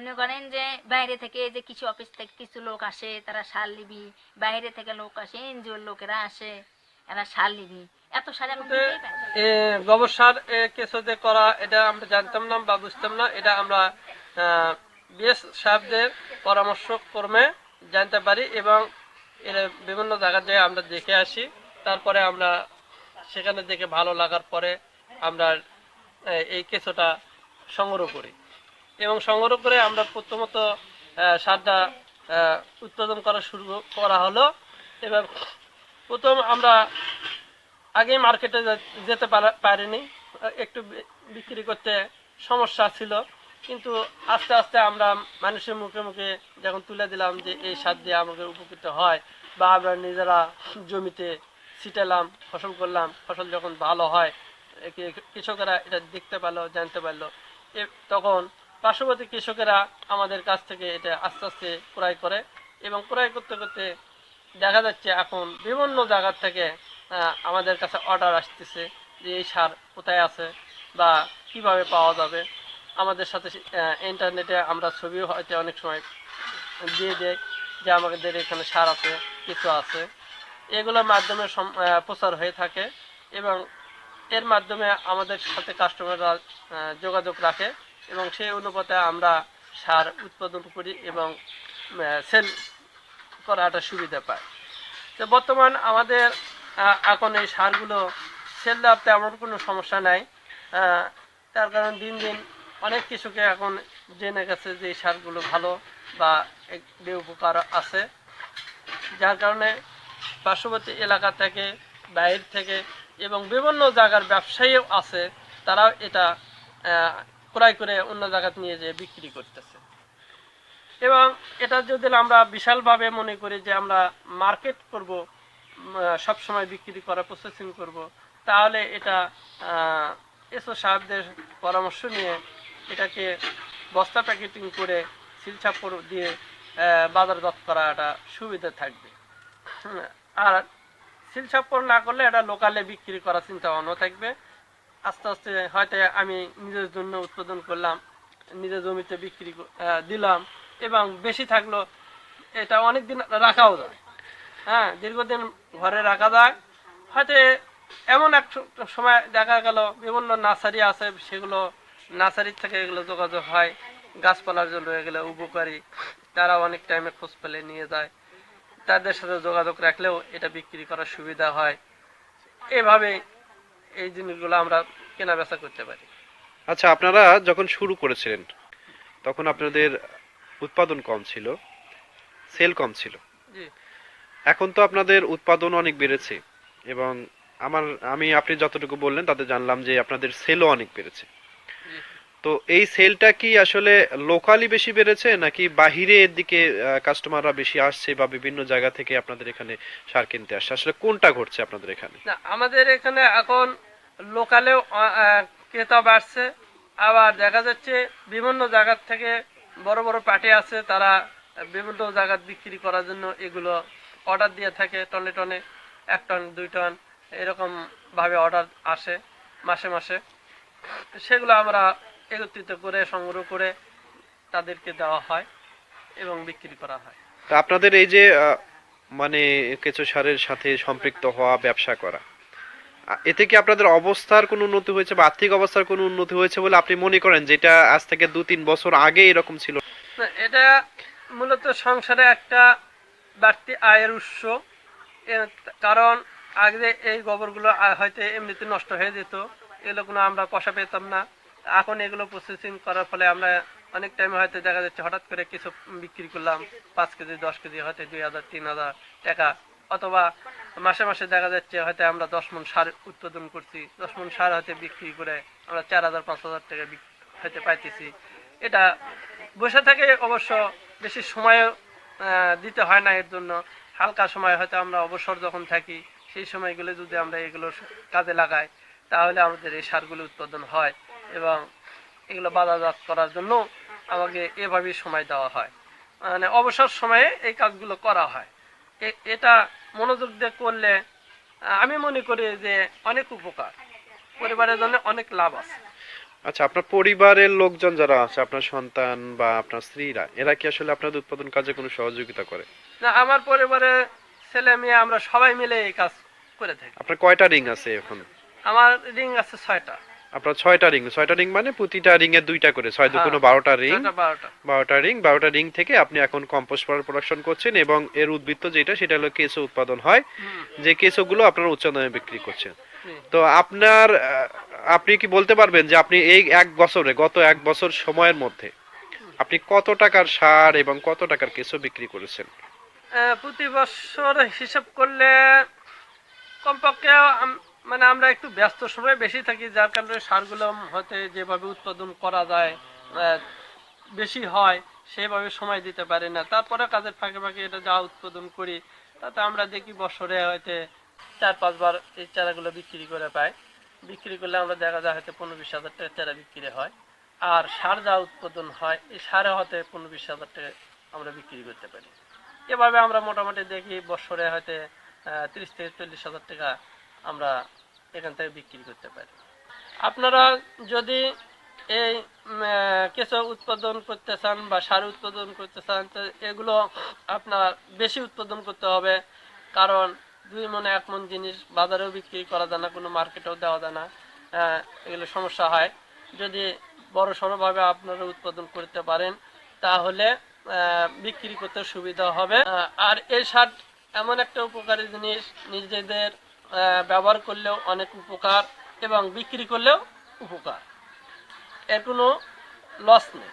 মনে করেন যে বাইরে থেকে যে কিছু অফিস থেকে কিছু লোক আসে তারা সার নিবি। বাইরে থেকে লোক আসে এনজিওর লোকেরা আসে এরা সার নিবি। এত সার এখন দিতেই পারে না। এ গোবর সার এ কিছু যে করা এটা আমরা জানতাম না বা বুঝতাম না। এটা আমরা বিএস সাহেবদের পরামর্শ ক্রমে জানতে পারি এবং এর বিভিন্ন জায়গা যে আমরা দেখে আসি। তারপরে আমরা সেখানে দেখে ভালো লাগার পরে আমরা এই কেঁচোটা সংগ্রহ করি। এবং সংগ্রহ করে আমরা প্রথমত সারটা উৎপাদন করা শুরু করা হলো। এবং প্রথম আমরা আগে মার্কেটে যেতে পারা- পারিনি। একটু বিক্রি করতে সমস্যা ছিল। কিন্তু আস্তে আস্তে আমরা মানুষের মুখে মুখে যখন তুলে দিলাম যে এই সার দিয়ে আমাকে উপকৃত হয় বা আমরা নিজেরা জমিতে ছিটালাম, ফসল করলাম, ফসল যখন ভালো হয় কৃষকেরা এটা দেখতে পারল, জানতে পারল। তখন পার্শ্ববর্তী কৃষকেরা আমাদের কাছ থেকে এটা আস্তে আস্তে ক্রয় করে এবং ক্রয় করতে করতে দেখা যাচ্ছে এখন বিভিন্ন জায়গার থেকে আমাদের কাছে অর্ডার আসতেছে যে এই সার কোথায় আছে বা কীভাবে পাওয়া যাবে। আমাদের সাথে ইন্টারনেটে আমরা ছবিও হয়তো অনেক সময় দিয়ে দেয় যে আমাদের এখানে সার আছে, কিছু আছে। এগুলোর মাধ্যমে প্রচার হয়ে থাকে এবং এর মাধ্যমে আমাদের সাথে কাস্টমাররা যোগাযোগ রাখে। এবং সেই অনুপাতে আমরা সার উৎপাদন করি এবং সেল করাটা সুবিধা পায় তো বর্তমান আমাদের এখন এই সারগুলো সেল দেওয়ার তেমন কোনো সমস্যা নাই। তার কারণ দিন দিন অনেক কিছুকে এখন জেনে গেছে যে এই সারগুলো ভালো বা এর উপকার আছে। যার কারণে পার্শ্ববর্তী এলাকা থেকে, বাইরে থেকে এবং বিভিন্ন জায়গার ব্যবসায়ীও আছে, তারাও এটা ক্রয় করে অন্য জায়গাতে নিয়ে যেয়ে বিক্রি করতেছে। এবং এটা যদি আমরা বিশালভাবে মনে করি যে আমরা মার্কেট করব সব সময় বিক্রি করা প্রসেসিং করব তাহলে এটা এসো সাহেবদের পরামর্শ নিয়ে এটাকে বস্তা প্যাকেটিং করে শিলছাপ্পর দিয়ে আহ, করা করাটা সুবিধা থাকবে। আর শিলছাপ্পর না করলে এটা লোকালে বিক্রি করার চিন্তা ভাবনা থাকবে। আস্তে আস্তে হয়তো আমি নিজের জন্য উৎপাদন করলাম, নিজের জমিতে বিক্রি দিলাম এবং বেশি থাকল, এটা অনেক দিন রাখাও যায়। হ্যাঁ দীর্ঘদিন ঘরে রাখা যায়। হয়তো এমন এক সময় দেখা গেল, বিভিন্ন নার্সারি আছে, সেগুলো নার্সারির থেকে এগুলো যোগাযোগ হয়, গাছপালার জন্য এগুলো উপকারী, তারা অনেক টাইমে খোঁজ পেলে নিয়ে যায়। তাদের সাথে যোগাযোগ রাখলেও এটা বিক্রি করার সুবিধা হয়। এভাবে এই জিনিসগুলো আমরা কেনা বেচা করতে পারি। আচ্ছা আপনারা যখন শুরু করেছিলেন তখন আপনাদের উৎপাদন কম ছিল সেল কম ছিল। এখন তো আপনাদের উৎপাদন অনেক বেড়েছে এবং আমার আমি আপনি যতটুকু বললেন তাতে জানলাম যে আপনাদের সেলও অনেক বেড়েছে। তো এই সেলটা কি আসলে লোকালি বেশি বেড়েছে, নাকি বাহিরের দিকে কাস্টমাররা বেশি আসছে বা বিভিন্ন জায়গা থেকে আপনাদের এখানে সার কিনতে আসছে? আসলে কোনটা ঘটছে আপনাদের এখানে? না, আমাদের এখানে এখন লোকালেও ক্রেতা বাড়ছে। আবার দেখা যাচ্ছে বিভিন্ন জায়গার থেকে বড় বড় পার্টি আছে, তারা বিভিন্ন জায়গায় বিক্রি করার জন্য এগুলো অর্ডার দিয়ে থাকে, টনে টনে। এক টন, দুই টন, এরকম ভাবে অর্ডার আসে মাসে মাসে। সেগুলো আমরা একত্রিত করে সংগ্রহ করে তাদেরকে দেওয়া হয় এবং বিক্রি করা হয়। তা আপনাদের এই যে মানে কেঁচো সারের সাথে সম্পৃক্ত হওয়া ব্যবসা করা এতে কি আপনাদের অবস্থার কোনো উন্নতি হয়েছে বা আর্থিক অবস্থার কোনো উন্নতি হয়েছে বলে আপনি মনে করেন যেটা আজ থেকে দু তিন বছর আগে এরকম ছিল? না, এটা মূলত সংসারে একটা বাড়তি আয়ের উৎস। কারণ আগে এই গোবরগুলো হয়তো এমনিতে নষ্ট হয়ে যেত। এগুলো কোনো আমরা পয়সা পেতাম না। এখন এগুলো প্রসেসিং করার ফলে আমরা অনেক টাইমে হয়তো দেখা যাচ্ছে হঠাৎ করে কিছু বিক্রি করলাম, পাঁচ কেজি, দশ কেজি, হয়তো দুই হাজার, তিন হাজার টাকা। অথবা মাসে মাসে দেখা যাচ্ছে হয়তো আমরা দশ মন সার উৎপাদন করছি, দশ মন সার হয়তো বিক্রি করে আমরা চার হাজার, পাঁচ হাজার টাকা হয়তো পাইতেছি। এটা বসে থেকে অবশ্য বেশি সময় দিতে হয় না এর জন্য। হালকা সময় হয়তো আমরা অবসর যখন থাকি, সেই সময়গুলো যদি আমরা এগুলো কাজে লাগাই, তাহলে আমাদের এই সারগুলো উৎপাদন হয়। এবং এগুলো বাজারজাত করার জন্য আমাকে এভাবেই সময় দেওয়া হয়। মানে অবসর সময়ে এই কাজগুলো করা হয়। এটা মনোযোগ দিয়ে করলে আমি মনে করি যে অনেক উপকার। পরিবারের জন্য অনেক লাভ আছে। আচ্ছা আপনার পরিবারের লোকজন যারা আছে আপনার সন্তান বা আপনার স্ত্রীরা এরা কি আসলে আপনাদের উৎপাদন কাজে কোনো সহযোগিতা করে? না আমার পরিবারে ছেলে মেয়ে আমরা সবাই মিলে এই কাজ করে থাকি। আপনার কয়টা রিং আছে এখন? আমার রিং আছে ছয়টা। আপনার ছয়টা রিং ছয়টা রিং মানে প্রতিটা রিং এর দুইটা করে ছয় দুগুণ হ্যাঁ, বারোটা রিং। বারোটা। রিং বারোটা রিং থেকে আপনি এখন কম্পোস্ট পাউডার প্রোডাকশন করছেন এবং এর উদ্বৃত্ত যেটা সেটা হলো কেঁচো উৎপাদন হয় যে কেঁচোগুলো আপনার উচ্চ দামে বিক্রি করছেন। তো আপনার আপনি কি বলতে পারবেন যে আপনি এই এক বছরে গত এক বছর সময়ের মধ্যে আপনি কত টাকার সার এবং কত টাকার কেঁচো বিক্রি করেছেন? প্রতি বছর হিসাব করলে কমপক্ষে মানে আমরা একটু ব্যস্ত সময় বেশি থাকি, যার কারণে সারগুলো হতে যেভাবে উৎপাদন করা যায় বেশি হয়, সেভাবে সময় দিতে পারি না। তারপরে কাজের ফাঁকে ফাঁকে এটা যা উৎপাদন করি, তাতে আমরা দেখি বছরে হয়তো চার, পাঁচবার এই চারাগুলো বিক্রি করে পাই। বিক্রি করলে আমরা দেখা যায় হয়তো পনেরো, বিশ হাজার টাকা চারা বিক্রি হয়। আর সার যা উৎপাদন হয়, এই সারে হয়তো পনেরো, বিশ হাজার টাকা আমরা বিক্রি করতে পারি। এভাবে আমরা মোটামুটি দেখি বছরে হয়তো তিরিশ থেকে চল্লিশ হাজার টাকা আমরা এখান থেকে বিক্রি করতে পারি। আপনারা যদি এই কেঁচো উৎপাদন করতে চান বা সার উৎপাদন করতে চান, তো এগুলো আপনার বেশি উৎপাদন করতে হবে। কারণ দুই মনে এক মন জিনিস, বাজারেও বিক্রি করা যায় না, কোনো মার্কেটেও দেওয়া যায় না এগুলো সমস্যা হয়। যদি বড় সড়োভাবে আপনারা উৎপাদন করতে পারেন, তাহলে বিক্রি করতে সুবিধা হবে। আর এই সার এমন একটা উপকারী জিনিস, নিজেদের ব্যবহার করলেও অনেক উপকার এবং বিক্রি করলেও উপকার। এর কোনো লস নেই।